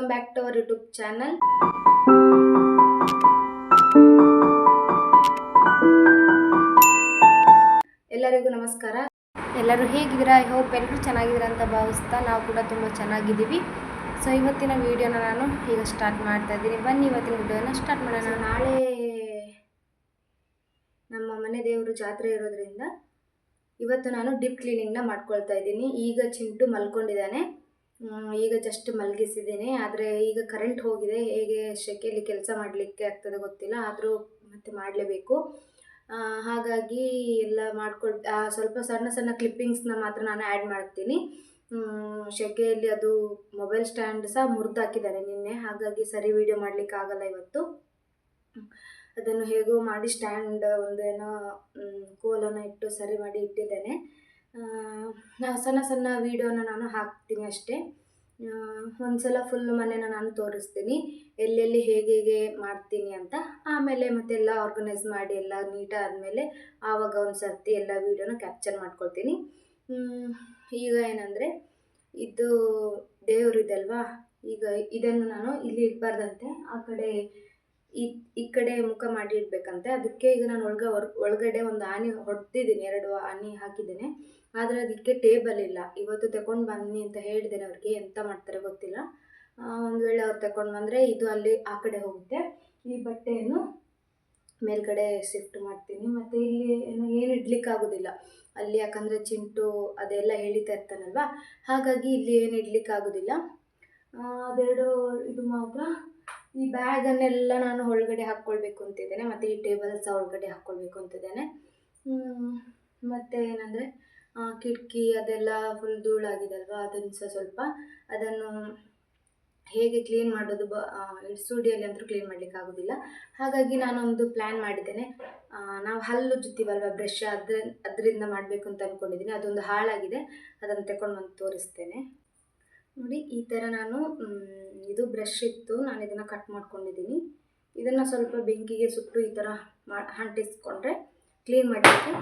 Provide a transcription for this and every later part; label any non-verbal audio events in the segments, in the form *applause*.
Welcome back to our YouTube channel ಎಲ್ಲರಿಗೂ ನಮಸ್ಕಾರ. ಎಲ್ಲರೂ ಹೇಗಿದ್ದೀರಾ? ಐ ಹೋಪ್ ಎಲ್ಲರೂ ಚೆನ್ನಾಗಿದ್ದೀರಾ ಅಂತ ಭಾವಿಸ್ತಾ ನಾವು ಕೂಡ ತುಂಬ ಚೆನ್ನಾಗಿದ್ದೀವಿ. ಸೊ ಇವತ್ತಿನ ವಿಡಿಯೋನ ನಾನು ಈಗ ಸ್ಟಾರ್ಟ್ ಮಾಡ್ತಾ ಇದ್ದೀನಿ. ಬನ್ನಿ, ಇವತ್ತಿನ ವಿಡಿಯೋನ ಸ್ಟಾರ್ಟ್ ಮಾಡೋಣ. ನಾಳೆ ನಮ್ಮ ಮನೆ ದೇವರು ಜಾತ್ರೆ ಇರೋದ್ರಿಂದ ಇವತ್ತು ನಾನು ಡಿಪ್ ಕ್ಲೀನಿಂಗ್ನ ಮಾಡ್ಕೊಳ್ತಾ ಇದ್ದೀನಿ. ಈಗ ಚಿಂಟು ಮಲ್ಕೊಂಡಿದ್ದಾನೆ. ಈಗ ಜಸ್ಟ್ ಮಲಗಿಸಿದ್ದೀನಿ, ಆದರೆ ಈಗ ಕರೆಂಟ್ ಹೋಗಿದೆ, ಹೇಗೆ ಶೆಕೆಯಲ್ಲಿ ಕೆಲಸ ಮಾಡಲಿಕ್ಕೆ ಆಗ್ತದೆ ಗೊತ್ತಿಲ್ಲ, ಆದರೂ ಮತ್ತೆ ಮಾಡಲೇಬೇಕು. ಹಾಗಾಗಿ ಎಲ್ಲ ಮಾಡ್ಕೊಳ್ ಸ್ವಲ್ಪ ಸಣ್ಣ ಸಣ್ಣ ಕ್ಲಿಪ್ಪಿಂಗ್ಸ್ನ ಮಾತ್ರ ನಾನು ಆ್ಯಡ್ ಮಾಡ್ತೀನಿ. ಶೆಕೆಯಲ್ಲಿ ಅದು ಮೊಬೈಲ್ ಸ್ಟ್ಯಾಂಡ್ ಸಹ ಮುರಿದು ಹಾಕಿದ್ದಾರೆ ನಿನ್ನೆ, ಹಾಗಾಗಿ ಸರಿ ವಿಡಿಯೋ ಮಾಡಲಿಕ್ಕೆ ಆಗಲ್ಲ ಇವತ್ತು. ಅದನ್ನು ಹೇಗೋ ಮಾಡಿ ಸ್ಟ್ಯಾಂಡ್ ಒಂದೇನೋ ಕೋಲನ್ನು ಇಟ್ಟು ಸರಿ ಮಾಡಿ ಇಟ್ಟಿದ್ದೇನೆ. ಸಣ್ಣ ಸಣ್ಣ ವೀಡಿಯೋನ ನಾನು ಹಾಕ್ತೀನಿ ಅಷ್ಟೇ. ಒಂದು ಒಂದ್ಸಲ ಫುಲ್ ಮನೆನ ನಾನು ತೋರಿಸ್ತೀನಿ. ಎಲ್ಲೆಲ್ಲಿ ಹೇಗೆ ಹೇಗೆ ಮಾಡ್ತೀನಿ ಅಂತ. ಆಮೇಲೆ ಮತ್ತೆಲ್ಲ ಆರ್ಗನೈಸ್ ಮಾಡಿ ಎಲ್ಲ ನೀಟಾದಮೇಲೆ ಆವಾಗ ಒಂದು ಸರ್ತಿ ಎಲ್ಲ ವೀಡಿಯೋನ ಕ್ಯಾಪ್ಚರ್ ಮಾಡ್ಕೊಳ್ತೀನಿ. ಈಗ ಏನಂದರೆ, ಇದು ದೇವರಿದಲ್ವಾ? ಈಗ ಇದನ್ನು ನಾನು ಇಲ್ಲಿ ಇಡಬಾರ್ದಂತೆ. ಆ ಕಡೆ ಈ ಈ ಕಡೆ ಮುಖ ಮಾಡಿ ಇಡಬೇಕಂತೆ. ಅದಕ್ಕೆ ಈಗ ನಾನು ಒಳಗೆ, ಒಳಗಡೆ ಒಂದು ಆನೆ ಹೊಡೆದಿದ್ದೀನಿ. ಎರಡು ಆನೆ ಹಾಕಿದ್ದೇನೆ. ಆದರೆ ಅದಕ್ಕೆ ಟೇಬಲ್ ಇಲ್ಲ. ಇವತ್ತು ತಗೊಂಡು ಬನ್ನಿ ಅಂತ ಹೇಳಿದ್ದೇನೆ ಅವ್ರಿಗೆ, ಎಂತ ಮಾಡ್ತಾರೆ ಗೊತ್ತಿಲ್ಲ. ಒಂದು ವೇಳೆ ಅವ್ರು ತಗೊಂಡು ಬಂದರೆ ಇದು ಅಲ್ಲಿ ಆ ಕಡೆ ಹೋಗುತ್ತೆ. ಈ ಬಟ್ಟೆಯನ್ನು ಮೇಲ್ಗಡೆ ಶಿಫ್ಟ್ ಮಾಡ್ತೀನಿ. ಮತ್ತು ಇಲ್ಲಿ ಏನು ಏನು ಇಡ್ಲಿಕ್ಕಾಗೋದಿಲ್ಲ ಅಲ್ಲಿ ಯಾಕಂದರೆ ಚಿಂಟು ಅದೆಲ್ಲ ಹೇಳಿತಾ ಇರ್ತಾನಲ್ವ? ಹಾಗಾಗಿ ಇಲ್ಲಿ ಏನು ಇಡ್ಲಿಕ್ಕಾಗೋದಿಲ್ಲ ಅದೆರಡು ಇದು ಮಾತ್ರ. ಈ ಬ್ಯಾಗನ್ನೆಲ್ಲ ನಾನು ಒಳಗಡೆ ಹಾಕ್ಕೊಳ್ಬೇಕು ಅಂತಿದ್ದೇನೆ. ಮತ್ತು ಈ ಟೇಬಲ್ ಸಹ ಒಳಗಡೆ ಹಾಕ್ಕೊಳ್ಬೇಕು ಅಂತಿದ್ದೇನೆ. ಮತ್ತೆ ಏನಂದರೆ ಕಿಟಕಿ ಅದೆಲ್ಲ ಫುಲ್ ಧೂಳಾಗಿದೆ ಅದನ್ನು ಸಹ ಸ್ವಲ್ಪ ಅದನ್ನು ಹೇಗೆ ಕ್ಲೀನ್ ಮಾಡೋದು ಬ ಸ್ಟುಡಿಯೋಲಿ ಅಂತೂ ಕ್ಲೀನ್ ಮಾಡಲಿಕ್ಕೆ ಆಗೋದಿಲ್ಲ. ಹಾಗಾಗಿ ನಾನೊಂದು ಪ್ಲ್ಯಾನ್ ಮಾಡಿದ್ದೇನೆ. ನಾವು ಹಲ್ಲು ಜುತ್ತೀವಲ್ವ ಬ್ರಷ್ ಅದ್ರ, ಅದರಿಂದ ಮಾಡಬೇಕು ಅಂತ ಅಂದ್ಕೊಂಡಿದ್ದೀನಿ ಅದೊಂದು ಹಾಳಾಗಿದೆ. ಅದನ್ನು ತಗೊಂಡು ಬಂದು ತೋರಿಸ್ತೇನೆ. ನೋಡಿ, ಈ ಥರ ನಾನು ಇದು ಬ್ರಷ್ ಇತ್ತು. ನಾನು ಇದನ್ನು ಕಟ್ ಮಾಡ್ಕೊಂಡಿದ್ದೀನಿ. ಇದನ್ನು ಸ್ವಲ್ಪ ಬೆಂಕಿಗೆ ಸುಟ್ಟು ಈ ಥರ ಮಾ, ಅಂಟಿಸ್ಕೊಂಡ್ರೆ ಕ್ಲೀನ್ ಮಾಡಲಿಕ್ಕೆ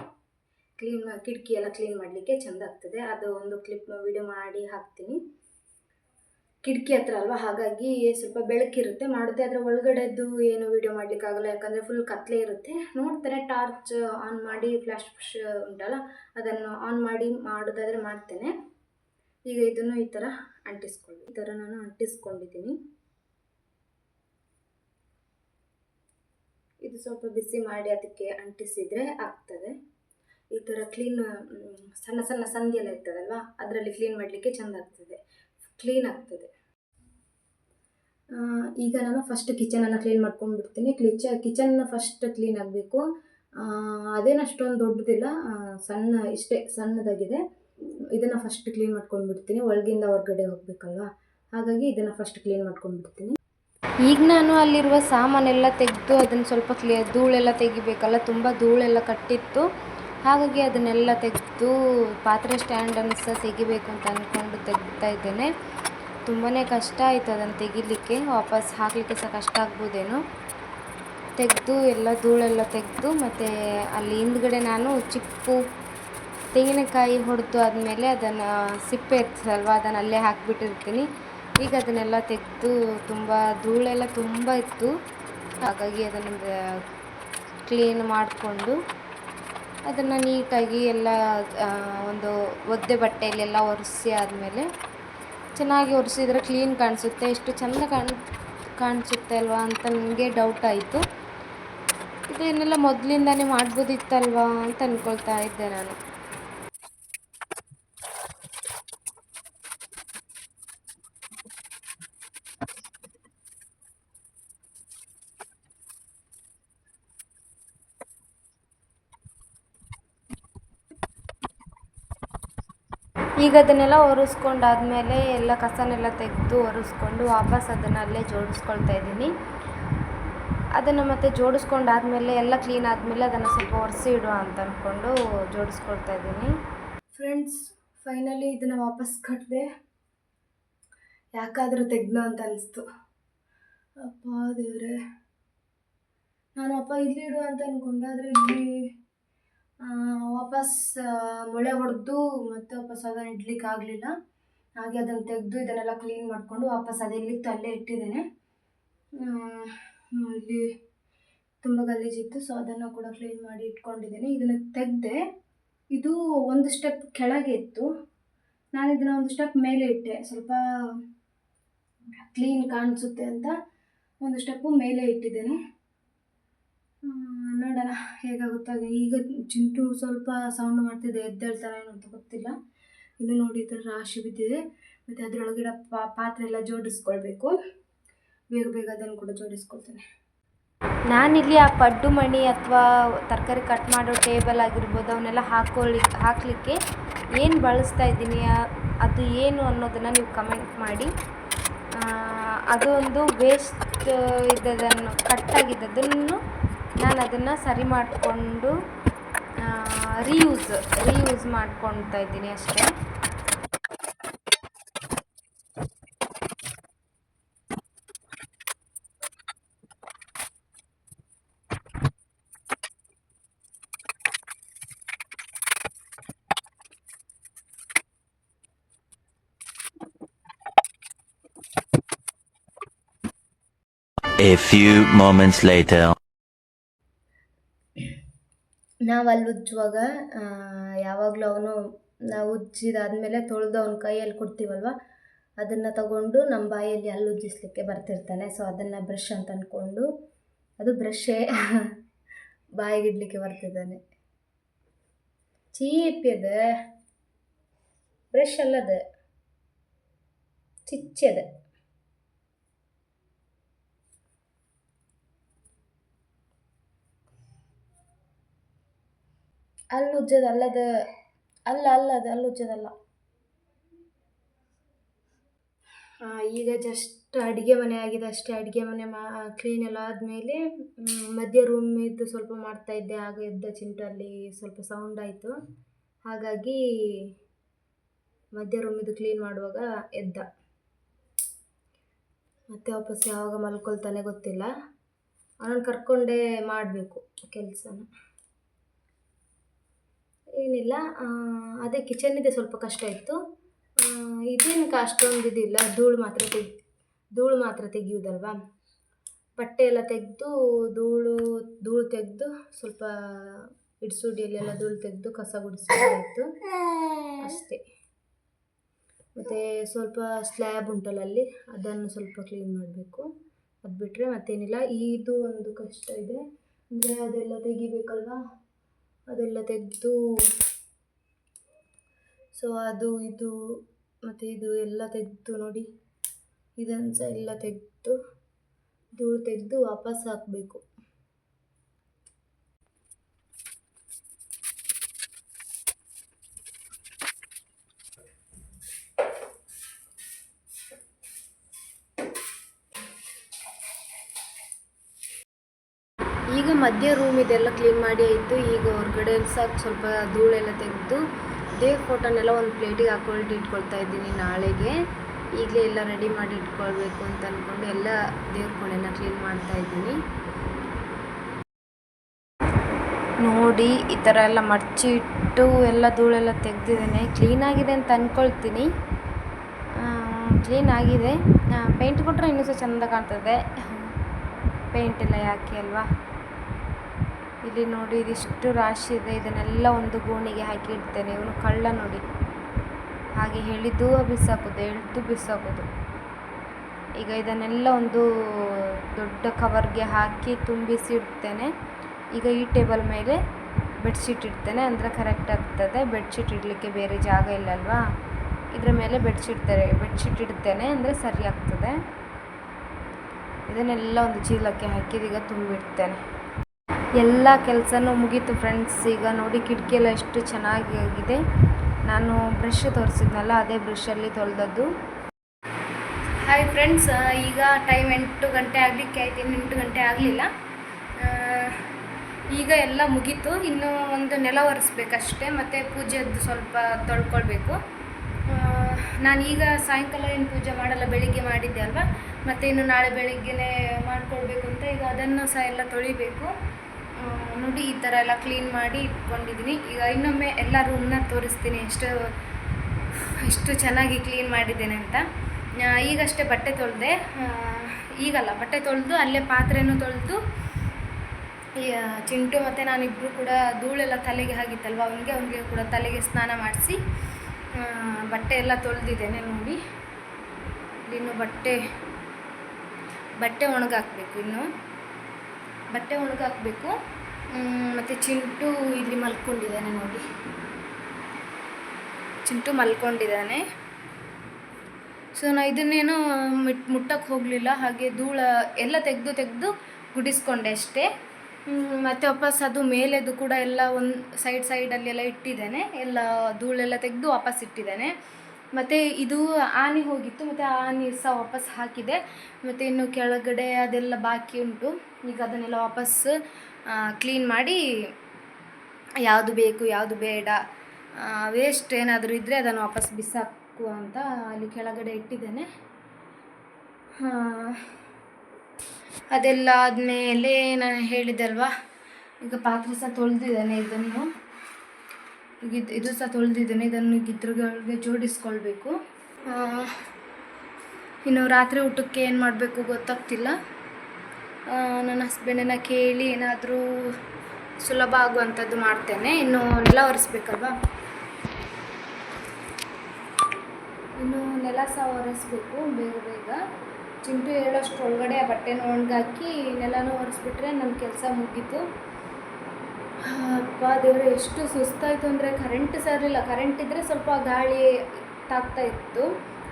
ಕ್ಲೀನ್ ಕಿಟಕಿ ಎಲ್ಲ ಕ್ಲೀನ್ ಮಾಡಲಿಕ್ಕೆ ಚೆಂದ ಆಗ್ತದೆ. ಅದು ಒಂದು ಕ್ಲಿಪ್ ವಿಡಿಯೋ ಮಾಡಿ ಹಾಕ್ತೀನಿ. ಕಿಟಕಿ ಹತ್ರ ಅಲ್ವಾ? ಹಾಗಾಗಿ ಸ್ವಲ್ಪ ಬೆಳಕಿರುತ್ತೆ. ಮಾಡುತ್ತೆ ಅದರ ಒಳಗಡೆದ್ದು ಏನು ವಿಡಿಯೋ ಮಾಡಲಿಕ್ಕಾಗಲ್ಲ ಯಾಕಂದರೆ ಫುಲ್ ಕತ್ಲೆ ಇರುತ್ತೆ. ನೋಡ್ತಾರೆ ಟಾರ್ಚ್ ಆನ್ ಮಾಡಿ ಫ್ಲ್ಯಾಶ್ ಉಂಟಲ್ಲ, ಅದನ್ನು ಆನ್ ಮಾಡಿ ಮಾಡೋದಾದರೆ ಮಾಡ್ತೇನೆ. ಈಗ ಇದನ್ನು ಈ ಥರ ಅಂಟಿಸ್ಕೊಳ್ಳಿ. ಈ ಥರ ನಾನು ಅಂಟಿಸ್ಕೊಂಡಿದ್ದೀನಿ. ಇದು ಸ್ವಲ್ಪ ಬಿಸಿ ಮಾಡಿ ಅದಕ್ಕೆ ಅಂಟಿಸಿದರೆ ಆಗ್ತದೆ. ಈ ಥರ ಕ್ಲೀನ್ ಸಣ್ಣ ಸಣ್ಣ ಸಂಧಿ ಇರ್ತದಲ್ವ? ಅದರಲ್ಲಿ ಕ್ಲೀನ್ ಮಾಡಲಿಕ್ಕೆ ಚೆಂದ ಆಗ್ತದೆ. ಕ್ಲೀನ್ ಆಗ್ತದೆ. ಈಗ ನಾನು ಫಸ್ಟ್ ಕಿಚನನ್ನು ಕ್ಲೀನ್ ಮಾಡ್ಕೊಂಡ್ಬಿಡ್ತೀನಿ. ಕ್ಲಿಚ ಕಿಚನ್ನ ಫಸ್ಟ್ ಕ್ಲೀನ್ ಆಗಬೇಕು. ಅದೇನು ಅಷ್ಟೊಂದು ದೊಡ್ಡದಿಲ್ಲ ಸಣ್ಣ, ಇಷ್ಟೇ ಸಣ್ಣದಾಗಿದೆ. ಇದನ್ನು ಫಸ್ಟ್ ಕ್ಲೀನ್ ಮಾಡ್ಕೊಂಡ್ಬಿಡ್ತೀನಿ. ಒಳಗಿಂದ ಹೊರಗಡೆ ಹೋಗಬೇಕಲ್ವಾ? ಹಾಗಾಗಿ ಇದನ್ನು ಫಸ್ಟ್ ಕ್ಲೀನ್ ಮಾಡ್ಕೊಂಡ್ಬಿಡ್ತೀನಿ. ಈಗ ನಾನು ಅಲ್ಲಿರುವ ಸಾಮಾನೆಲ್ಲ ತೆಗೆದು ಅದನ್ನು ಸ್ವಲ್ಪ ಕ್ಲಿಯರ್ ಧೂಳೆಲ್ಲ ತೆಗಿಬೇಕಲ್ಲ, ತುಂಬ ಧೂಳೆಲ್ಲ ಕಟ್ಟಿತ್ತು ಹಾಗಾಗಿ ಅದನ್ನೆಲ್ಲ ತೆಗೆದು ಪಾತ್ರೆ ಸ್ಟ್ಯಾಂಡನ್ನು ಸಹ ತೆಗಿಬೇಕು ಅಂತ ಅಂದ್ಕೊಂಡು ತೆಗ್ತಾ ಇದ್ದೇನೆ. ತುಂಬಾ ಕಷ್ಟ ಆಯಿತು ಅದನ್ನು ತೆಗಿಲಿಕ್ಕೆ. ವಾಪಸ್ ಹಾಕಲಿಕ್ಕೆ ಸಹ ಕಷ್ಟ ಆಗ್ಬೋದೇನೋ. ತೆಗೆದು ಎಲ್ಲ ಧೂಳೆಲ್ಲ ತೆಗೆದು ಮತ್ತು ಅಲ್ಲಿ ಹಿಂದ್ಗಡೆ ನಾನು ಚಿಪ್ಪು, ತೆಂಗಿನಕಾಯಿ ಹೊಡೆದು ಆದಮೇಲೆ ಅದನ್ನು ಸಿಪ್ಪೆ ಇರ್ತದಲ್ವ, ಅದನ್ನು ಅಲ್ಲೇ ಹಾಕಿಬಿಟ್ಟಿರ್ತೀನಿ. ಈಗ ಅದನ್ನೆಲ್ಲ ತೆಗೆದು ತುಂಬ ಧೂಳೆಲ್ಲ ತುಂಬ ಇತ್ತು. ಹಾಗಾಗಿ ಅದನ್ನು ಕ್ಲೀನ್ ಮಾಡಿಕೊಂಡು ಅದನ್ನು ನೀಟಾಗಿ ಎಲ್ಲ ಒಂದು ಒದ್ದೆ ಬಟ್ಟೆಯಲ್ಲೆಲ್ಲ ಒರೆಸಿ ಆದಮೇಲೆ ಚೆನ್ನಾಗಿ ಒರೆಸಿದ್ರೆ ಕ್ಲೀನ್ ಕಾಣಿಸುತ್ತೆ. ಎಷ್ಟು ಚೆಂದ ಕಾಣ್, ಕಾಣಿಸುತ್ತೆ ಅಲ್ವಾ ಅಂತ ನನಗೆ ಡೌಟ್ ಆಯಿತು. ಇದನ್ನೆಲ್ಲ ಮೊದಲಿಂದನೇ ಮಾಡ್ಬೋದಿತ್ತಲ್ವಾ ಅಂತ ಅಂದ್ಕೊಳ್ತಾ ಇದ್ದೆ ನಾನು. ಈಗ ಅದನ್ನೆಲ್ಲ ಒರೆಸ್ಕೊಂಡಾದ್ಮೇಲೆ ಎಲ್ಲ ಕಸನೆಲ್ಲ ತೆಗೆದು ಒರೆಸ್ಕೊಂಡು ವಾಪಸ್ ಅದನ್ನು ಅಲ್ಲೇ ಜೋಡಿಸ್ಕೊಳ್ತಾ ಇದ್ದೀನಿ. ಅದನ್ನು ಮತ್ತೆ ಜೋಡಿಸ್ಕೊಂಡಾದ್ಮೇಲೆ ಎಲ್ಲ ಕ್ಲೀನ್ ಆದಮೇಲೆ ಅದನ್ನು ಸ್ವಲ್ಪ ಒರೆಸಿ ಇಡುವ ಅಂತ ಅಂದ್ಕೊಂಡು ಜೋಡಿಸ್ಕೊಳ್ತಾ ಇದ್ದೀನಿ. ಫ್ರೆಂಡ್ಸ್ ಫೈನಲಿ ಇದನ್ನು ವಾಪಸ್ ಕಟ್ಟಿದೆ ಯಾಕಾದರೂ ತೆಗ್ದು ಅಂತ ಅನಿಸ್ತು. ಅಪ್ಪ ದೇವ್ರೆ. ನಾನು ಅಪ್ಪ ಇಲ್ಲಿ ಇಡು ಅಂತ ಅಂದ್ಕೊಂಡೆ ಆದರೆ ಇಲ್ಲಿ ವಾಪಸ್ ಮೊಳೆ ಹೊಡೆದು ಮತ್ತೆ ವಾಪಸ್ ಅದನ್ನು ಇಡ್ಲಿಕ್ಕೆ ಆಗಲಿಲ್ಲ. ಹಾಗೆ ಅದನ್ನು ತೆಗೆದು ಇದನ್ನೆಲ್ಲ ಕ್ಲೀನ್ ಮಾಡಿಕೊಂಡು ವಾಪಸ್ ಅದೆಲ್ಲಿತ್ತು ಅಲ್ಲೇ ಇಟ್ಟಿದ್ದೇನೆ. ಇಲ್ಲಿ ತುಂಬ ಗಲೀಜಿತ್ತು ಸೊ ಅದನ್ನು ಕೂಡ ಕ್ಲೀನ್ ಮಾಡಿ ಇಟ್ಕೊಂಡಿದ್ದೇನೆ. ಇದನ್ನು ತೆಗೆದೆ ಇದು ಒಂದು ಸ್ಟೆಪ್ ಕೆಳಗೆ ಇತ್ತು. ನಾನು ಇದನ್ನು ಒಂದು ಸ್ಟೆಪ್ ಮೇಲೆ ಇಟ್ಟೆ. ಸ್ವಲ್ಪ ಕ್ಲೀನ್ ಕಾಣಿಸುತ್ತೆ ಅಂತ ಒಂದು ಸ್ಟೆಪ್ಪು ಮೇಲೆ ಇಟ್ಟಿದ್ದೇನೆ. ನೋಡೋಣ ಹೇಗಾಗುತ್ತೋ ಹಾಗೆ. ಈಗ ಚಿಂಟು ಸ್ವಲ್ಪ ಸೌಂಡ್ ಮಾಡ್ತಿದೆ, ಎದ್ದೇಳ್ತಾರ ಏನೋ ಅಂತ ಗೊತ್ತಿಲ್ಲ. ಇನ್ನು ನೋಡಿ, ಈ ಥರ ರಾಶಿ ಬಿದ್ದಿದೆ. ಮತ್ತು ಅದರೊಳಗಡೆ ಪಾ, ಪಾತ್ರೆ ಎಲ್ಲ ಜೋಡಿಸ್ಕೊಳ್ಬೇಕು. ಬೇಗ ಬೇಗ ಅದನ್ನು ಕೂಡ ಜೋಡಿಸ್ಕೊಳ್ತೇನೆ. ನಾನಿಲ್ಲಿ ಆ ಪಡ್ಡು ಮಣಿ ಅಥವಾ ತರಕಾರಿ ಕಟ್ ಮಾಡೋ ಟೇಬಲ್ ಆಗಿರ್ಬೋದು, ಅವನ್ನೆಲ್ಲ ಹಾಕೊಳ್ಳಿ, ಹಾಕಲಿಕ್ಕೆ ಏನು ಬಳಸ್ತಾ ಇದ್ದೀನಿ ಅದು ಏನು ಅನ್ನೋದನ್ನು ನೀವು ಕಮೆಂಟ್ ಮಾಡಿ. ಅದು ಒಂದು ವೇಸ್ಟ್ ಇದ್ದದನ್ನು ಕಟ್ಟಾಗಿದ್ದದನ್ನು ನಾನು ಅದನ್ನು ಸರಿ ಮಾಡಿಕೊಂಡು ರೀಯೂಸ್ ರೀಯೂಸ್ ಮಾಡ್ಕೊಳ್ತಾ ಇದ್ದೀನಿ ಅಷ್ಟೇ A few moments later. ನಾವು ಅಲ್ಲಿ ಉಜ್ಜುವಾಗ ಯಾವಾಗಲೂ ಅವನು ನಾವು ಉಜ್ಜಿದಾದಮೇಲೆ ತೊಳೆದು ಅವನ ಕೈಯಲ್ಲಿ ಕೊಡ್ತೀವಲ್ವ, ಅದನ್ನು ತಗೊಂಡು ನಮ್ಮ ಬಾಯಲ್ಲಿ ಅಲ್ಲಿ ಉಜ್ಜಿಸ್ಲಿಕ್ಕೆ ಬರ್ತಿರ್ತಾನೆ. ಸೊ ಅದನ್ನು ಬ್ರಷ್ ಅಂತ ಅಂದ್ಕೊಂಡು ಅದು ಬ್ರಷೇ *laughs* ಬಾಯಿಗಿಡ್ಲಿಕ್ಕೆ ಬರ್ತಿದ್ದಾನೆ. ಚೀಪ್ ಇದೆ. ಬ್ರಷ್ ಅಲ್ಲದೆ ಚಿಚ್ಚದ ಅಲ್ಲಿ ಉಜ್ಜೋದು ಅಲ್ಲದ ಅಲ್ಲ ಅಲ್ಲ ಅದು ಅಲ್ಲಿ ಉಜ್ಜೋದಲ್ಲ ಆ, ಈಗ ಜಸ್ಟ್ ಅಡುಗೆ ಮನೆ ಆಗಿದೆ ಅಷ್ಟೇ ಅಡುಗೆ ಮನೆ ಮಾ ಕ್ಲೀನ್ ಎಲ್ಲ ಆದಮೇಲೆ ಮಧ್ಯ ರೂಮ್ ಇದ್ದು ಸ್ವಲ್ಪ ಮಾಡ್ತಾ ಇದ್ದೆ ಆಗ ಎದ್ದ ಚಿಂಟಲ್ಲಿ ಸ್ವಲ್ಪ ಸೌಂಡ್ ಆಯಿತು. ಹಾಗಾಗಿ ಮಧ್ಯ ರೂಮಿದ್ದು ಕ್ಲೀನ್ ಮಾಡುವಾಗ ಎದ್ದ. ಮತ್ತೆ ವಾಪಸ್ ಯಾವಾಗ ಮಲ್ಕೊಳ್ತಾನೆ ಗೊತ್ತಿಲ್ಲ. ಅವನನ್ನು ಕರ್ಕೊಂಡೇ ಮಾಡಬೇಕು ಕೆಲಸನ. ಏನಿಲ್ಲ ಅದೇ ಕಿಚನ್ನಿದೆ ಸ್ವಲ್ಪ ಕಷ್ಟ ಇತ್ತು. ಇದೇನು ಇದೇನಕ್ಕೆ ಅಷ್ಟೊಂದು ಇದಿಲ್ಲ, ಧೂಳು ಮಾತ್ರ ತೆಗ್, ಧೂಳು ಮಾತ್ರ ತೆಗೆಯುವುದಲ್ವಾ ಬಟ್ಟೆ ಎಲ್ಲ ತೆಗೆದು, ಧೂಳು ಧೂಳು ತೆಗೆದು, ಸ್ವಲ್ಪ ಇಡ್ಸುಡಿಯಲ್ಲೆಲ್ಲ ಧೂಳು ತೆಗೆದು ಕಸ ಗುಡಿಸಿತ್ತು ಅಷ್ಟೇ. ಮತ್ತು ಸ್ವಲ್ಪ ಸ್ಲ್ಯಾಬ್ ಉಂಟಲ್ಲ ಅಲ್ಲಿ ಅದನ್ನು ಸ್ವಲ್ಪ ಕ್ಲೀನ್ ಮಾಡಬೇಕು. ಅದು ಬಿಟ್ಟರೆ ಮತ್ತೇನಿಲ್ಲ, ಇದು ಒಂದು ಕಷ್ಟ ಇದೆ. ಅಂದರೆ ಅದೆಲ್ಲ ತೆಗಿಬೇಕಲ್ವಾ? ಅದೆಲ್ಲ ತೆಗೆದು ಸೊ ಅದು, ಇದು, ಮತ್ತು ಇದು ಎಲ್ಲ ತೆಗೆದು ನೋಡಿ. ಇದನ್ನು ಸಹ ಎಲ್ಲ ತೆಗೆದು, ಧೂಳು ತೆಗೆದು ವಾಪಸ್ ಹಾಕಬೇಕು. ಮಧ್ಯ ರೂಮ್ ಇದೆಲ್ಲ ಕ್ಲೀನ್ ಮಾಡಿ ಆಯಿತು. ಈಗ ಹೊರಗಡೆ ಸಾಕು ಸ್ವಲ್ಪ ಧೂಳೆಲ್ಲ ತೆಗೆದು ದೇವ್ರ ಫೋಟೋನೆಲ್ಲ ಒಂದು ಪ್ಲೇಟಿಗೆ ಹಾಕೊಂಡು ಇಟ್ಕೊಳ್ತಾ ಇದ್ದೀನಿ ನಾಳೆಗೆ. ಈಗಲೇ ಎಲ್ಲ ರೆಡಿ ಮಾಡಿ ಇಟ್ಕೊಳ್ಬೇಕು ಅಂತ ಅಂದ್ಕೊಂಡು ಎಲ್ಲ ದೇವ್ರ ಕೋಣೆನ ಕ್ಲೀನ್ ಮಾಡ್ತಾ ಇದ್ದೀನಿ. ನೋಡಿ, ಈ ಥರ ಎಲ್ಲ ಮಡಚಿಟ್ಟು ಎಲ್ಲ ಧೂಳೆಲ್ಲ ತೆಗ್ದಿದ್ದೇನೆ. ಕ್ಲೀನಾಗಿದೆ ಅಂತ ಅಂದ್ಕೊಳ್ತೀನಿ ಕ್ಲೀನ್ ಆಗಿದೆ. ಪೇಂಟ್ ಕೊಟ್ಟರೆ ಇನ್ನೂ ಸಹ ಚೆಂದ ಕಾಣ್ತದೆ. ಪೇಂಟ್ ಎಲ್ಲ ಯಾಕೆ ಅಲ್ವಾ? ಇಲ್ಲಿ ನೋಡಿ ಇದಿಷ್ಟು ರಾಶಿ ಇದೆ. ಇದನ್ನೆಲ್ಲ ಒಂದು ಗೋಣಿಗೆ ಹಾಕಿ ಇಡ್ತೇನೆ. ಇವನು ಕಳ್ಳ ನೋಡಿ. ಹಾಗೆ ಹೇಳಿದ್ದು ಬಿಸಾಕೋದು ಎಳ್ದು ಬಿಸಾಕೋದು ಈಗ ಇದನ್ನೆಲ್ಲ ಒಂದು ದೊಡ್ಡ ಕವರ್ಗೆ ಹಾಕಿ ತುಂಬಿಸಿ ಇಡ್ತೇನೆ. ಈಗ ಈ ಟೇಬಲ್ ಮೇಲೆ ಬೆಡ್ಶೀಟ್ ಇಡ್ತೇನೆ. ಅಂದರೆ ಕರೆಕ್ಟ್ ಆಗ್ತದೆ. ಬೆಡ್ಶೀಟ್ ಇಡಲಿಕ್ಕೆ ಬೇರೆ ಜಾಗ ಇಲ್ಲಲ್ವಾ? ಇದರ ಮೇಲೆ ಬೆಡ್ಶೀಟ್ ತರ, ಬೆಡ್ಶೀಟ್ ಇಡ್ತೇನೆ. ಅಂದರೆ ಸರಿ ಆಗ್ತದೆ. ಇದನ್ನೆಲ್ಲ ಒಂದು ಚೀಲಕ್ಕೆ ಹಾಕಿದೀಗ ತುಂಬಿಡ್ತೇನೆ. ಎಲ್ಲ ಕೆಲಸನೂ ಮುಗೀತು ಫ್ರೆಂಡ್ಸ್ ಈಗ ನೋಡಿ ಕಿಟಕಿ ಎಲ್ಲ ಎಷ್ಟು ಚೆನ್ನಾಗಿ ಆಗಿದೆ. ನಾನು ಬ್ರಷ್ ತೋರಿಸಿದ್ನಲ್ಲ, ಅದೇ ಬ್ರಷಲ್ಲಿ ತೊಳೆದದ್ದು. ಹಾಯ್ ಫ್ರೆಂಡ್ಸ್ ಈಗ ಟೈಮ್ ಎಂಟು ಗಂಟೆ ಆಗಲಿಕ್ಕೆ ಆಯ್ತು, ಇನ್ನು ಎಂಟು ಗಂಟೆ ಆಗಲಿಲ್ಲ. ಈಗ ಎಲ್ಲ ಮುಗೀತು, ಇನ್ನು ಒಂದು ನೆಲ ಒರೆಸ್ಬೇಕಷ್ಟೇ, ಮತ್ತು ಪೂಜೆದ್ದು ಸ್ವಲ್ಪ ತೊಳ್ಕೊಳ್ಬೇಕು. ನಾನು ಈಗ ಸಾಯಂಕಾಲ ಏನು ಪೂಜೆ ಮಾಡಲ್ಲ, ಬೆಳಿಗ್ಗೆ ಮಾಡಿದ್ದೆ ಅಲ್ವಾ? ಮತ್ತು ಇನ್ನು ನಾಳೆ ಬೆಳಿಗ್ಗೆನೇ ಮಾಡ್ಕೊಳ್ಬೇಕು ಅಂತ, ಈಗ ಅದನ್ನು ಸಹ ಎಲ್ಲ ತೊಳಿಬೇಕು. ನೋಡಿ ಈ ಥರ ಎಲ್ಲ ಕ್ಲೀನ್ ಮಾಡಿ ಇಟ್ಕೊಂಡಿದ್ದೀನಿ. ಈಗ ಇನ್ನೊಮ್ಮೆ ಎಲ್ಲ ರೂಮ್ನ ತೋರಿಸ್ತೀನಿ. ಎಷ್ಟು ಎಷ್ಟು ಚೆನ್ನಾಗಿ ಕ್ಲೀನ್ ಮಾಡಿದ್ದೇನೆ ಅಂತ. ಈಗಷ್ಟೇ ಬಟ್ಟೆ ತೊಳೆದೆ ಈಗಲ್ಲ, ಬಟ್ಟೆ ತೊಳೆದು ಅಲ್ಲೇ ಪಾತ್ರೆನೂ ತೊಳೆದು ಚಿಂಟು ಮತ್ತು ನಾನಿಬ್ಬರು ಕೂಡ ಧೂಳೆಲ್ಲ ತಲೆಗೆ ಆಗಿತ್ತಲ್ವ ಅವನಿಗೆ ಅವನಿಗೆ ಕೂಡ ತಲೆಗೆ ಸ್ನಾನ ಮಾಡಿಸಿ ಬಟ್ಟೆ ಎಲ್ಲ ತೊಳೆದಿದ್ದೇನೆ ನೋಡಿ. ಇನ್ನು ಬಟ್ಟೆ ಬಟ್ಟೆ ಒಣಗಾಕಬೇಕು ಇನ್ನು. ಬಟ್ಟೆ ಒಣಗಾಕಬೇಕು. ಮತ್ತು ಚಿಂಟು ಇಲ್ಲಿ ಮಲ್ಕೊಂಡಿದ್ದಾನೆ ನೋಡಿ. ಚಿಂಟು ಮಲ್ಕೊಂಡಿದ್ದಾನೆ. ಸೊ ನಾನು ಇದನ್ನೇನು ಮಿಟ್ ಮುಟ್ಟಕ್ಕೆ ಹೋಗಲಿಲ್ಲ, ಹಾಗೆ ಧೂಳ ಎಲ್ಲ ತೆಗೆದು ತೆಗೆದು ಗುಡಿಸ್ಕೊಂಡೆ ಅಷ್ಟೇ. ಮತ್ತು ವಾಪಸ್ ಅದು ಮೇಲೆದು ಕೂಡ ಎಲ್ಲ ಒಂದು ಸೈಡ್ ಸೈಡಲ್ಲಿ ಎಲ್ಲ ಇಟ್ಟಿದ್ದೇನೆ. ಎಲ್ಲ ಧೂಳೆಲ್ಲ ತೆಗೆದು ವಾಪಸ್ ಇಟ್ಟಿದ್ದೇನೆ. ಮತ್ತು ಇದು ಆನಿ ಹೋಗಿತ್ತು, ಮತ್ತು ಆನೆ ಸಹ ವಾಪಸ್ ಹಾಕಿದೆ. ಮತ್ತು ಇನ್ನು ಕೆಳಗಡೆ ಅದೆಲ್ಲ ಬಾಕಿ ಉಂಟು. ಈಗ ಅದನ್ನೆಲ್ಲ ವಾಪಸ್ ಕ್ಲೀನ್ ಮಾಡಿ ಯಾವುದು ಬೇಕು, ಯಾವುದು ಬೇಡ ವೇಸ್ಟ್ ಏನಾದರೂ ಇದ್ದರೆ ಅದನ್ನು ವಾಪಸ್ ಬಿಸಾಕು ಅಂತ ಅಲ್ಲಿ ಕೆಳಗಡೆ ಇಟ್ಟಿದ್ದೇನೆ. ಅದೆಲ್ಲ ಆದಮೇಲೆ ನಾನು ಹೇಳಿದ್ದಲ್ವ ಅಲ್ವಾ, ಈಗ ಪಾತ್ರೆ ಸಹ ತೊಳೆದಿದ್ದೇನೆ ಇದನ್ನು. ಈಗ ಇದು ಸಹ ತೊಳೆದಿದ್ದೇನೆ, ಇದನ್ನು ಗಿದ್ರಗಳಿಗೆ ಜೋಡಿಸ್ಕೊಳ್ಬೇಕು. ಇನ್ನು ರಾತ್ರಿ ಊಟಕ್ಕೆ ಏನು ಮಾಡಬೇಕು ಗೊತ್ತಾಗ್ತಿಲ್ಲ. ನನ್ನ ಹಸ್ಬೆಂಡನ್ನು ಕೇಳಿ ಏನಾದರೂ ಸುಲಭ ಆಗುವಂಥದ್ದು ಮಾಡ್ತೇನೆ. ಇನ್ನು ನೆಲ ಒರೆಸ್ಬೇಕಲ್ವಾ? ಇನ್ನು ನೆಲ ಸಹ ಒರೆಸ್ಬೇಕು ಬೇಗ ಬೇಗ. ಚಿಂಟು ಹೇಳೋಷ್ಟು ಒಳಗಡೆ ಆ ಬಟ್ಟೆನ ಒಣಗಾಕಿ ನೆಲನೂ ಒರೆಸ್ಬಿಟ್ರೆ ನನ್ನ ಕೆಲಸ ಮುಗೀತು. ಅಪ್ಪ ದೇವರು, ಎಷ್ಟು ಸುಸ್ತಾಯಿತು ಅಂದರೆ ಕರೆಂಟ್ ಸಹ ಇರಲಿಲ್ಲ ಕರೆಂಟ್ ಇದ್ದರೆ ಸ್ವಲ್ಪ ಗಾಳಿ ತಾಗ್ತಾ ಇತ್ತು.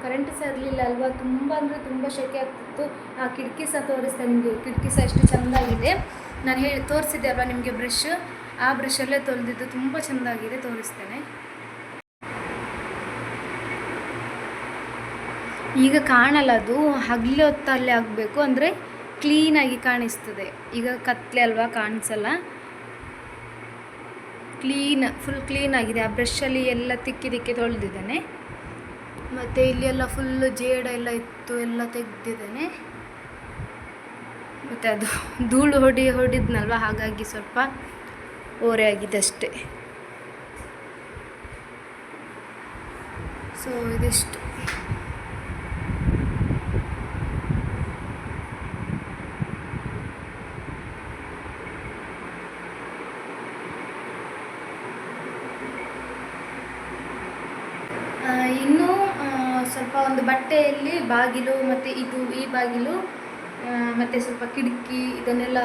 ಕರೆಂಟ್ ಸಹ ಇರಲಿಲ್ಲ ಅಲ್ವಾ? ತುಂಬ ಅಂದರೆ ತುಂಬ ಸೆಕೆ ಆಗ್ತಿತ್ತು. ಆ ಕಿಟಕಿ ಸಹ ತೋರಿಸ್ದೆ ನಿಮಗೆ. ಕಿಟಕಿ ಸಹ ಎಷ್ಟು ಚೆಂದಾಗಿದೆ ನಾನು ಹೇಳಿ, ತೋರಿಸಿದ್ದೆ ಅಲ್ವಾ ನಿಮಗೆ ಬ್ರಷ್ ಆ ಬ್ರಷಲ್ಲೇ ತೊಳೆದಿದ್ದು ತುಂಬ ಚೆಂದಾಗಿದೆ ತೋರಿಸ್ತೇನೆ. ಈಗ ಕಾಣಲ್ಲ ಅದು. ಹಗಲಿ ಹೊತ್ತಲ್ಲಿ ಆಗಬೇಕು ಅಂದರೆ ಕ್ಲೀನಾಗಿ ಕಾಣಿಸ್ತದೆ. ಈಗ ಕತ್ಲೆ ಅಲ್ವಾ ಕಾಣಿಸಲ್ಲ. ಕ್ಲೀನ್ ಫುಲ್ ಕ್ಲೀನಾಗಿದೆ ಆ ಬ್ರಷಲ್ಲಿ ಎಲ್ಲ ತಿಕ್ಕಿ ತಿಕ್ಕಿ ತೊಳೆದಿದ್ದೇನೆ. ಮತ್ತು ಇಲ್ಲಿ ಎಲ್ಲ ಫುಲ್ಲು ಜೇಡ ಎಲ್ಲ ಇತ್ತು, ಎಲ್ಲ ತೆಗೆದಿದ್ದೇನೆ. ಮತ್ತು ಅದು *laughs* ಧೂಳು ಹೊಡಿ, ಹೊಡಿದ್ನಲ್ವ? ಹಾಗಾಗಿ ಸ್ವಲ್ಪ ಓರೆ ಆಗಿದೆ ಅಷ್ಟೇ. ಸೊ ಇದಿಷ್ಟು ಆ, ಇನ್ನು ಆ, ಸ್ವಲ್ಪ ಒಂದು ಬಟ್ಟೆಯಲ್ಲಿ ಬಾಗಿಲು ಮತ್ತು ಇದು ಈ ಬಾಗಿಲು ಮತ್ತು ಸ್ವಲ್ಪ ಕಿಟಕಿ ಇದನ್ನೆಲ್ಲ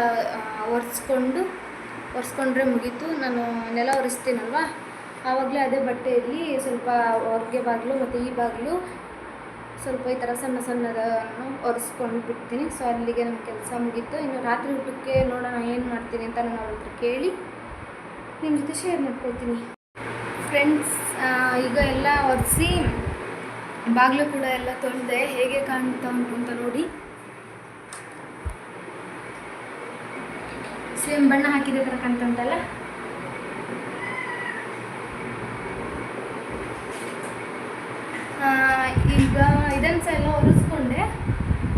ಒರೆಸ್ಕೊಂಡು, ಒರೆಸ್ಕೊಂಡ್ರೆ ಮುಗೀತು. ನಾನು ನೆಲ ಒರೆಸ್ತೀನಲ್ವ? ಆವಾಗಲೇ ಅದೇ ಬಟ್ಟೆಯಲ್ಲಿ ಸ್ವಲ್ಪ ಹೊರಗೆ ಬಾಗಿಲು ಮತ್ತು ಈ ಬಾಗಿಲು, ಸ್ವಲ್ಪ ಈ ಥರ ಸಣ್ಣ ಸಣ್ಣದನ್ನು ಒರೆಸ್ಕೊಂಡು ಬಿಡ್ತೀನಿ. ಸೊ ಅಲ್ಲಿಗೆ ನನ್ನ ಕೆಲಸ ಮುಗೀತು. ಇನ್ನು ರಾತ್ರಿ ಊಟಕ್ಕೆ ನೋಡೋಣ ಏನು ಮಾಡ್ತೀನಿ ಅಂತ ನಾನು ಅವ್ರ ಕೇಳಿ ನಿಮ್ಮ ಜೊತೆ ಶೇರ್ ಮಾಡ್ಕೊಳ್ತೀನಿ. ಫ್ರೆಂಡ್ಸ್ ಈಗ ಎಲ್ಲ ಒರೆಸಿ ಬಾಗಿಲು ಕೂಡ ಎಲ್ಲ ತೊಳೆದೆ ಹೇಗೆ ಕಾಣ್ತಾ ಉಂಟು ಅಂತ ನೋಡಿ. ಸೇಮ್ ಬಣ್ಣ ಹಾಕಿದ ಥರ ಕಾಣ್ತಾ ಉಂಟಲ್ಲ ಈಗ ಇದನ್ನು ಸಹ ಎಲ್ಲ ಒರೆಸ್ಕೊಂಡೆ.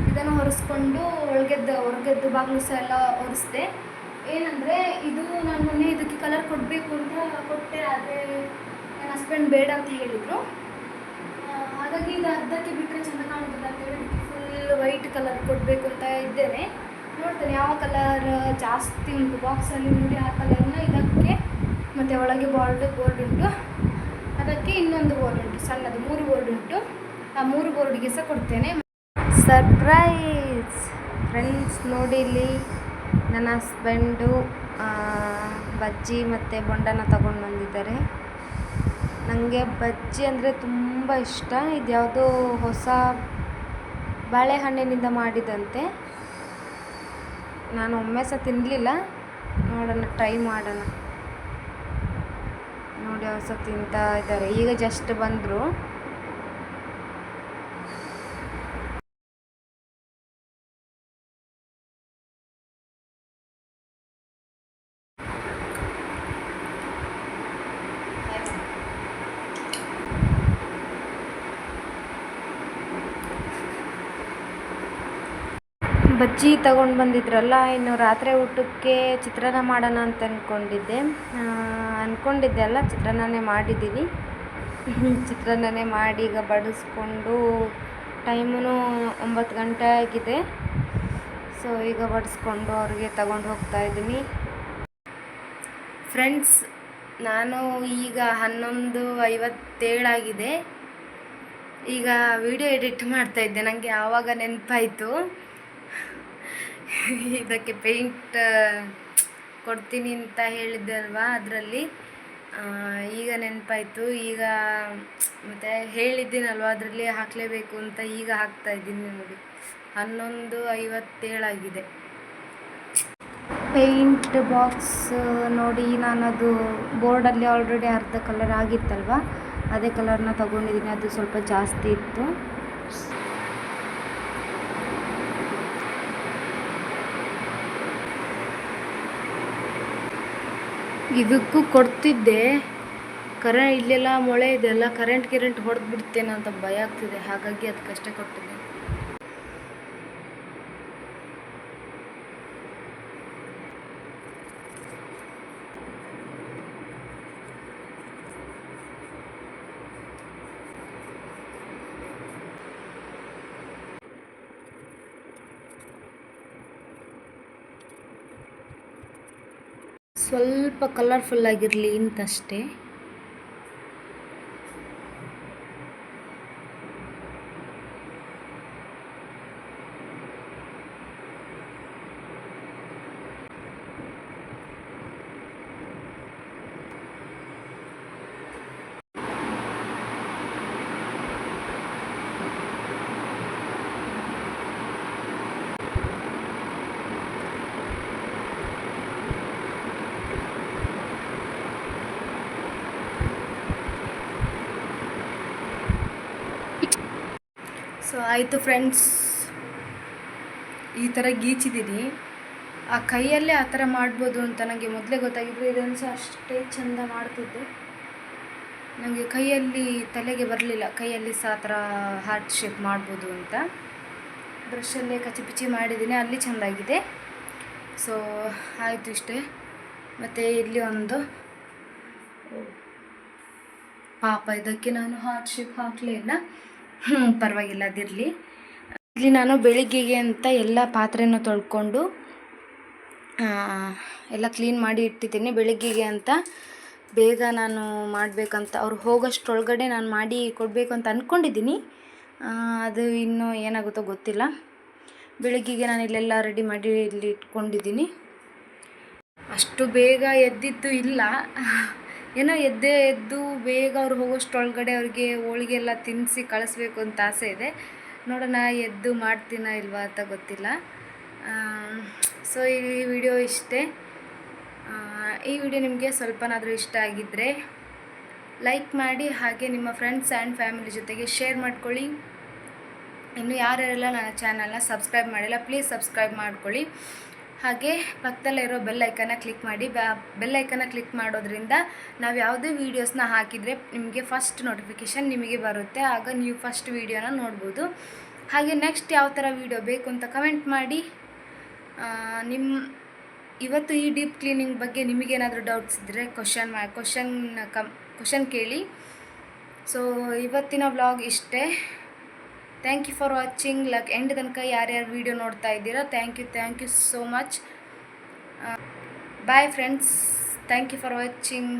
ಇದನ್ನು ಹೊರಿಸ್ಕೊಂಡು ಒಳಗೆದ್ದು ಹೊರಗೆದ್ದು ಬಾಗಿಲು ಸಹ ಎಲ್ಲ ಒರೆಸ್ದೆ. ಏನಂದರೆ ಇದು ನಾನು ಮೊನ್ನೆ ಇದಕ್ಕೆ ಕಲರ್ ಕೊಡಬೇಕು ಅಂತ ಕೊಟ್ಟೆ, ಆದರೆ ನನ್ನ ಹಸ್ಬೆಂಡ್ ಬೇಡ ಅಂತ ಹೇಳಿದರು. ಹಾಗಾಗಿ ಇದು ಅರ್ಧಕ್ಕೆ ಬಿಟ್ಟರೆ ಚೆಂದ ಕಾಣುತ್ತದೆ ಅಂತೇಳಿ ಫುಲ್ ವೈಟ್ ಕಲರ್ ಕೊಡಬೇಕು ಅಂತ ಇದ್ದೇನೆ. ನೋಡ್ತೇನೆ ಯಾವ ಕಲರ್ ಜಾಸ್ತಿ ಉಂಟು. ಬಾಕ್ಸಲ್ಲಿ ನೋಡಿ ಆ ಕಲರ್ನ ಇದಕ್ಕೆ ಮತ್ತು ಒಳಗೆ ಬಾರ್ಡ್ ಬೋರ್ಡ್ ಉಂಟು. ಅದಕ್ಕೆ ಇನ್ನೊಂದು ಬೋರ್ಡ್ ಉಂಟು, ಸಣ್ಣದು. ಮೂರು ಬೋರ್ಡ್ ಉಂಟು. ಆ ಮೂರು ಬೋರ್ಡಿಗೆ ಸಹ ಕೊಡ್ತೇನೆ. ಸರ್ಪ್ರೈಸ್ ಫ್ರೆಂಡ್ಸ್ ನೋಡಿ ಇಲ್ಲಿ ನನ್ನ ಹಸ್ಬೆಂಡು ಬಜ್ಜಿ ಮತ್ತು ಬೊಂಡನ ತಗೊಂಡು ಬಂದಿದ್ದಾರೆ. ನನಗೆ ಬಜ್ಜಿ ಅಂದರೆ ತುಂಬ ಇಷ್ಟ. ಇದು ಯಾವುದೋ ಹೊಸ ಬಾಳೆಹಣ್ಣಿನಿಂದ ಮಾಡಿದಂತೆ. ನಾನು ಒಮ್ಮೆ ಸಹ ತಿನ್ನಲಿಲ್ಲ ನೋಡೋಣ, ಟ್ರೈ ಮಾಡೋಣ. ನೋಡಿ, ಅವ್ರು ಸಹ ತಿಂತಾ ಇದ್ದಾರೆ. ಈಗ ಜಸ್ಟ್ ಬಂದರು. ಬಜ್ಜಿ ತಗೊಂಡು ಬಂದಿದ್ರಲ್ಲ, ಇನ್ನು ರಾತ್ರಿ ಊಟಕ್ಕೆ ಚಿತ್ರಾನ್ನ ಮಾಡೋಣ ಅಂತ ಅಂದ್ಕೊಂಡಿದ್ದೆ ಅಂದ್ಕೊಂಡಿದ್ದೆ ಅಲ್ಲ, ಚಿತ್ರಾನ್ನನೇ ಮಾಡಿದ್ದೀನಿ *laughs* ಚಿತ್ರಾನ್ನನೇ ಮಾಡಿ ಈಗ ಬಡಿಸ್ಕೊಂಡು ಟೈಮೂ ಒಂಬತ್ತು ಗಂಟೆ ಆಗಿದೆ. ಸೊ ಈಗ ಬಡಿಸ್ಕೊಂಡು ಅವ್ರಿಗೆ ತಗೊಂಡು ಹೋಗ್ತಾ ಇದ್ದೀನಿ. ಫ್ರೆಂಡ್ಸ್ ನಾನು ಈಗ ಹನ್ನೊಂದು ಐವತ್ತೇಳಾಗಿದೆ ಈಗ ವಿಡಿಯೋ ಎಡಿಟ್ ಮಾಡ್ತಾಯಿದ್ದೆ ನನಗೆ ಆವಾಗ ನೆನಪಾಯಿತು. ಇದಕ್ಕೆ ಪೇಂಟ್ ಕೊಡ್ತೀನಿ ಅಂತ ಹೇಳಿದ್ದೆ ಅಲ್ವಾ ಅದರಲ್ಲಿ. ಈಗ ನೆನಪಾಯಿತು. ಈಗ ಮತ್ತು ಹೇಳಿದ್ದೀನಲ್ವ ಅದರಲ್ಲಿ ಹಾಕಲೇಬೇಕು ಅಂತ ಈಗ ಹಾಕ್ತಾ ಇದ್ದೀನಿ ನೋಡಿ. ಹನ್ನೊಂದು ಐವತ್ತೇಳಾಗಿದೆ. ಪೇಂಟ್ ಬಾಕ್ಸ್, ನೋಡಿ ನಾನು ಅದು ಬೋರ್ಡಲ್ಲಿ ಆಲ್ರೆಡಿ ಅರ್ಧ ಕಲರ್ ಆಗಿತ್ತಲ್ವ? ಅದೇ ಕಲರ್ನ ತಗೊಂಡಿದ್ದೀನಿ. ಅದು ಸ್ವಲ್ಪ ಜಾಸ್ತಿ ಇತ್ತು. ಇದಕ್ಕೂ ಕೊಡ್ತಿದ್ದೆ. ಕರೆ ಇಲ್ಲೆಲ್ಲ ಮೊಳೆ ಇದೆಲ್ಲ ಕರೆಂಟ್ ಗಿರೆಂಟ್ ಹೊಡೆದ್ಬಿಡ್ತೇನೆ ಅಂತ ಭಯ ಆಗ್ತಿದೆ. ಹಾಗಾಗಿ ಅದಕ್ಕಷ್ಟೇ ಕೊಟ್ಟಿದ್ದೆ. ಸ್ವಲ್ಪ ಕಲರ್ಫುಲ್ ಆಗಿರಲಿ ಅಂತಷ್ಟೇ ಸೊ, ಆಯಿತು ಫ್ರೆಂಡ್ಸ್ ಈ ಥರ ಗೀಚಿದ್ದೀನಿ ಆ ಕೈಯಲ್ಲೇ ಆ ಥರ ಮಾಡ್ಬೋದು ಅಂತ ನನಗೆ ಮೊದಲೇ ಗೊತ್ತಾಗಿದ್ದು ಇದೊಂದು ಸಹ ಅಷ್ಟೇ ಚೆಂದ ಮಾಡ್ತಿದ್ದೆ. ನನಗೆ ಕೈಯಲ್ಲಿ ತಲೆಗೆ ಬರಲಿಲ್ಲ. ಕೈಯಲ್ಲಿ ಸಹ ಆ ಥರ ಹಾರ್ಟ್ ಶೇಪ್ ಮಾಡ್ಬೋದು ಅಂತ. ಬ್ರಷಲ್ಲೇ ಕಚಿಪಿಚಿ ಮಾಡಿದ್ದೀನಿ ಅಲ್ಲಿ ಚೆಂದಾಗಿದೆ. ಸೊ ಆಯಿತು ಇಷ್ಟೇ. ಮತ್ತು ಇಲ್ಲಿ ಒಂದು ಪಾಪ, ಇದಕ್ಕೆ ನಾನು ಹಾರ್ಟ್ ಶೇಪ್ ಹಾಕಲೇ ಹ್ಞೂ ಪರವಾಗಿಲ್ಲ ಅದಿರಲಿ ಇಲ್ಲಿ ನಾನು ಬೆಳಿಗ್ಗೆಗೆ ಅಂತ ಎಲ್ಲ ಪಾತ್ರೆನ ತೊಳ್ಕೊಂಡು ಎಲ್ಲ ಕ್ಲೀನ್ ಮಾಡಿ ಇಟ್ಟಿದ್ದೀನಿ. ಬೆಳಿಗ್ಗೆಗೆ ಅಂತ ಬೇಗ ನಾನು ಮಾಡಬೇಕಂತ, ಅವ್ರು ಹೋಗೋಷ್ಟ್ರೊಳಗಡೆ ನಾನು ಮಾಡಿ ಕೊಡಬೇಕು ಅಂತ ಅಂದ್ಕೊಂಡಿದ್ದೀನಿ ಅದು ಇನ್ನೂ ಏನಾಗುತ್ತೋ ಗೊತ್ತಿಲ್ಲ. ಬೆಳಿಗ್ಗೆಗೆ ನಾನು ಇಲ್ಲೆಲ್ಲ ರೆಡಿ ಮಾಡಿ ಇಲ್ಲಿ ಇಟ್ಕೊಂಡಿದ್ದೀನಿ. ಅಷ್ಟು ಬೇಗ ಎದ್ದಿದ್ದು ಇಲ್ಲ. ಏನೋ ಎದ್ದೇ ಎದ್ದು ಬೇಗ ಅವ್ರು ಹೋಗೋಷ್ಟೊಳಗಡೆ ಅವ್ರಿಗೆ ಹೋಳಿಗೆ ಎಲ್ಲ ತಿನ್ನಿಸಿ ಕಳಿಸ್ಬೇಕು ಅಂತ ಆಸೆ ಇದೆ. ನೋಡೋಣ ಎದ್ದು ಮಾಡ್ತೀನ ಇಲ್ವಾ ಅಂತ ಗೊತ್ತಿಲ್ಲ. ಸೊ ಈ ವಿಡಿಯೋ ಇಷ್ಟೇ. ಈ ವಿಡಿಯೋ ನಿಮಗೆ ಸ್ವಲ್ಪನಾದರೂ ಇಷ್ಟ ಆಗಿದ್ದರೆ ಲೈಕ್ ಮಾಡಿ, ಹಾಗೆ ನಿಮ್ಮ ಫ್ರೆಂಡ್ಸ್ ಆ್ಯಂಡ್ ಫ್ಯಾಮಿಲಿ ಜೊತೆಗೆ ಶೇರ್ ಮಾಡ್ಕೊಳ್ಳಿ. ಇನ್ನು ಯಾರ್ಯಾರೆಲ್ಲ ನನ್ನ ಚಾನಲ್ನ ಸಬ್ಸ್ಕ್ರೈಬ್ ಮಾಡಿಲ್ಲ, ಪ್ಲೀಸ್ ಸಬ್ಸ್ಕ್ರೈಬ್ ಮಾಡ್ಕೊಳ್ಳಿ. ಹಾಗೆ ಪಕ್ಕದಲ್ಲಿರೋ ಬೆಲ್ ಐಕನ್ನ ಕ್ಲಿಕ್ ಮಾಡಿ ಬೆಲ್ ಐಕನ್ನ ಕ್ಲಿಕ್ ಮಾಡೋದ್ರಿಂದ ನಾವು ಯಾವುದೇ ವೀಡಿಯೋಸ್ನ ಹಾಕಿದರೆ ನಿಮಗೆ ಫಸ್ಟ್ ನೋಟಿಫಿಕೇಷನ್ ನಿಮಗೆ ಬರುತ್ತೆ. ಆಗ ನೀವು ಫಸ್ಟ್ ವೀಡಿಯೋನ ನೋಡ್ಬೋದು. ಹಾಗೆ ನೆಕ್ಸ್ಟ್ ಯಾವ ಥರ ವೀಡಿಯೋ ಬೇಕು ಅಂತ ಕಮೆಂಟ್ ಮಾಡಿ. ನಿಮ್ಮ ಇವತ್ತು ಈ ಡೀಪ್ ಕ್ಲೀನಿಂಗ್ ಬಗ್ಗೆ ನಿಮಗೇನಾದರೂ ಡೌಟ್ಸ್ ಇದ್ದರೆ ಕ್ವಶನ್ ಮಾ ಕ್ವಶನ್ ಕಮ್ ಕ್ವಶನ್ ಕೇಳಿ. ಸೊ ಇವತ್ತಿನ ವ್ಲಾಗ್ ಇಷ್ಟೇ. ಥ್ಯಾಂಕ್ ಯು ಫಾರ್ ವಾಚಿಂಗ್ ಲಕ್ ಎಂಡ್ ತನಕ ಯಾರ್ಯಾರು ವೀಡಿಯೋ ನೋಡ್ತಾ ಇದ್ದೀರಾ thank you thank you so much bye friends thank you for watching